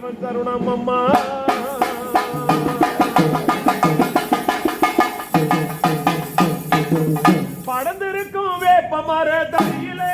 பண்ணிடும் காலி தருணம் அம்மா. படந்திருக்கும் வேப்ப மர தடியிலே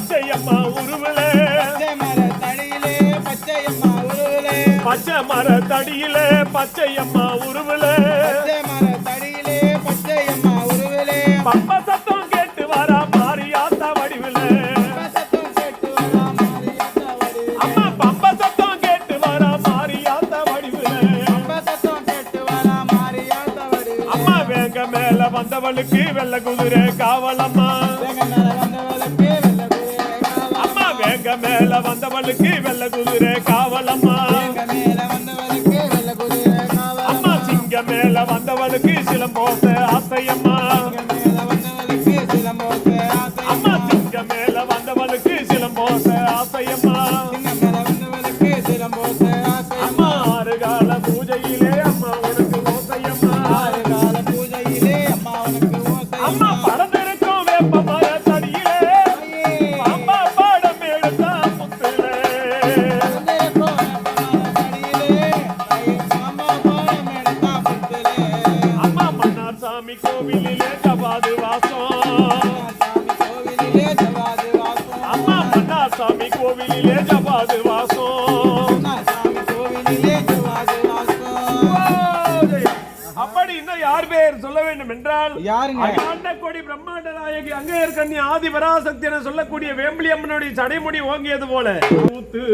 தடியிலே பச்சை அம்மா உருவிலே பச்சை மர தடியிலே பச்சை அம்மா உருவிலே பப்ப சத்தம் கேட்டு வரா மாரியாத்தா வடிவிலே. அம்மா பம்ப சத்தம் கேட்டு வரா மாரியாத்தா வடிவிலே. அம்மா வேங்க மேல வந்தவளுக்கு வெள்ள குதிரை காவலம்மா. வேங்க மேல வந்தவளுக்கு வெள்ள குதிரை காவலம்மா அம்மா. சிங்க மேல வந்தவளுக்கு சிலம்போச ஆசையம்மா அம்மா. சிங்க மேல வந்தவளுக்கு சிலம்போச ஆசையம்மா அம்மா. ஆறு கால பூஜையிலே அம்மா உனக்கு ஓசையம்மா அம்மா. படந்திருக்கும் வேப்ப சாமி கோவிலிலே ஜபாது வாசம். அம்மா மன்னார் சாமி கோவிலிலே யார் பேர் சொல்ல வேண்டும் என்றால் கோடி பிரம்மாண்ட நாயகி அங்கையர் கண்ணி ஆதி பராசக்தி என சொல்லக்கூடிய வேம்பலி அம்மனுடைய சடைமுடி ஓங்கியது போல. ஊத்து